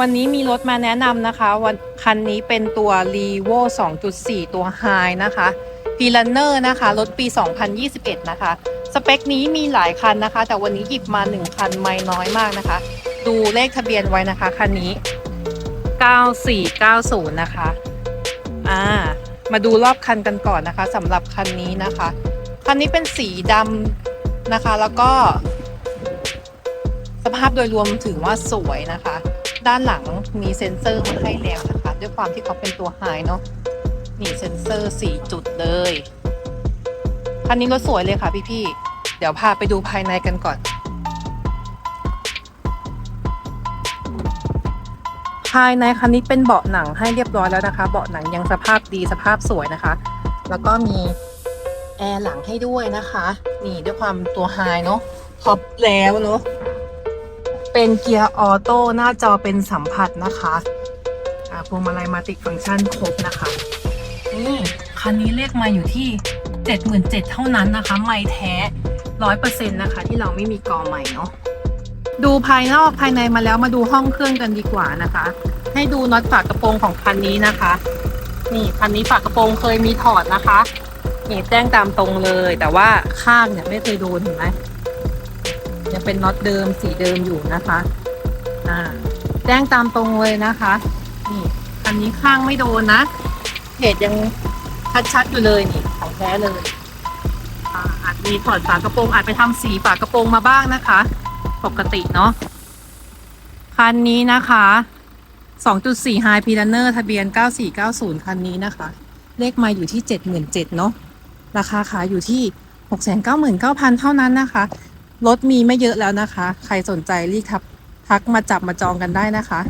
วันนี้มีรถมาแนะนำนะคะ วันคันนี้เป็นตัว r e v o 2.4 ตัว High นะคะ p r u n n e r นะคะ รถปี 2021 นะคะ สเปคนี้มีหลายคันนะคะ แต่วันนี้หยิบมา 1 คันไม่น้อยมากนะคะ ดูเลขทะเบียนไว้นะคะคันนี้ 9490 นะคะอ่ามาดูรอบคันกันก่อนนะคะสำหรับคันนี้นะคะ คันนี้เป็นสีดำนะคะแล้วก็ สภาพโดยรวมถือว่าสวยนะคะ ด้านหลังมีเซ็นเซอร์มาให้แล้วนะคะ ด้วยความที่เขาเป็นตัวไฮเนาะนี่เซ็นเซอร์ 4 จุดเลยคันนี้รถสวยเลยค่ะพี่ๆ เดี๋ยวพาไปดูภายในกันก่อน ภายในคันนี้เป็นเบาะหนังให้เรียบร้อยแล้วนะคะ เบาะหนังยังสภาพดีสภาพสวยนะคะ แล้วก็มีแอร์หลังให้ด้วยนะคะ นี่ด้วยความตัวไฮเนาะท็อปแล้วเนาะ เป็นเกียร์ออโต้หน้าจอเป็นสัมผัสนะคะอ่าพวงมาลัยมาติดฟังก์ชันครบนะคะนี่คันนี้เลขมาอยู่ที่ 77,000เท่านั้นนะคะ ไม่แท้ร้อยเปอร์เซ็นต์นะคะ ที่เราไม่มีกอใหม่เนาะดูภายนอกภายในมาแล้วมาดูห้องเครื่องกันดีกว่านะคะ ให้ดูน็อตฝากระโปรงของคันนี้นะคะ นี่คันนี้ฝากระโปรงเคยมีถอดนะคะนี่แจ้งตามตรงเลย แต่ว่าข้างเนี่ยไม่เคยโดนเห็นไหม ยังเป็นน็อตเดิมสีเดิมอยู่นะคะ อ่า แจ้งตามตรงเลยนะคะ นี่อันนี้ข้างไม่โดนนะเพจยังชัดๆอยู่เลยนี่ของแท้เลยอ่าอาจมีถอดฝากระโปรงอาจไปทำสีฝากระโปรงมาบ้างนะคะ ปกติเนาะคันนี้นะคะ2.4 High p i l a n e r ทะเบียน 9490 คันนี้นะคะ เลขมาอยู่ที่ 77,000เนาะ ราคาขายอยู่ที่ 699,000 เท่านั้นนะคะ รถมีไม่เยอะแล้วนะคะ ใครสนใจรีบทักมาจับมาจองกันได้นะคะ